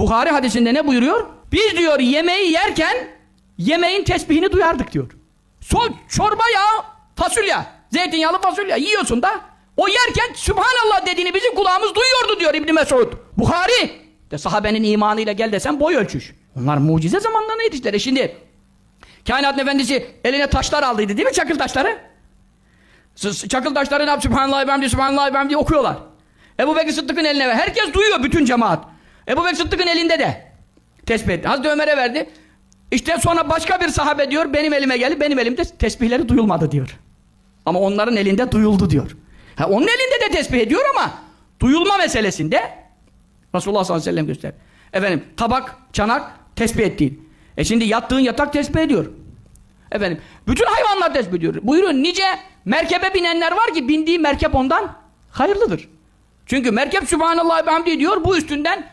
Buhari hadisinde ne buyuruyor? Biz diyor yemeği yerken yemeğin tesbihini duyardık diyor. Sol çorba ya fasulye, zeytinyağlı fasulye yiyorsun da o yerken Sübhanallah dediğini bizim kulağımız duyuyordu diyor İbn Mesud. Buhari de sahabenin imanıyla gel desen boy ölçüş. Onlar mucize zamanlarına yetiştiler. E şimdi kainatın efendisi eline taşlar aldıydı değil mi çakıl taşları? Çakıl taşları ne yap? Sübhanallah ben Sübhanallah ben diye okuyorlar. Ebu Bekir Sıddık'ın eline ver. Herkes duyuyor bütün cemaat. Ebu Bekir Sıddık'ın elinde de. Tespih etti. Hazreti Ömer'e verdi. İşte sonra başka bir sahabe diyor benim elime geldi. Benim elimde tesbihleri duyulmadı diyor. Ama onların elinde duyuldu diyor. Ha, onun elinde de tesbih ediyor ama duyulma meselesinde Resulullah sallallahu aleyhi ve sellem göster. Efendim tabak, çanak tesbih ettiğin. E şimdi yattığın yatak tesbih ediyor. Efendim bütün hayvanlar tesbih ediyor. Buyurun nice merkebe binenler var ki bindiği merkep ondan hayırlıdır. Çünkü merkep Sübhanallah ve diyor bu üstünden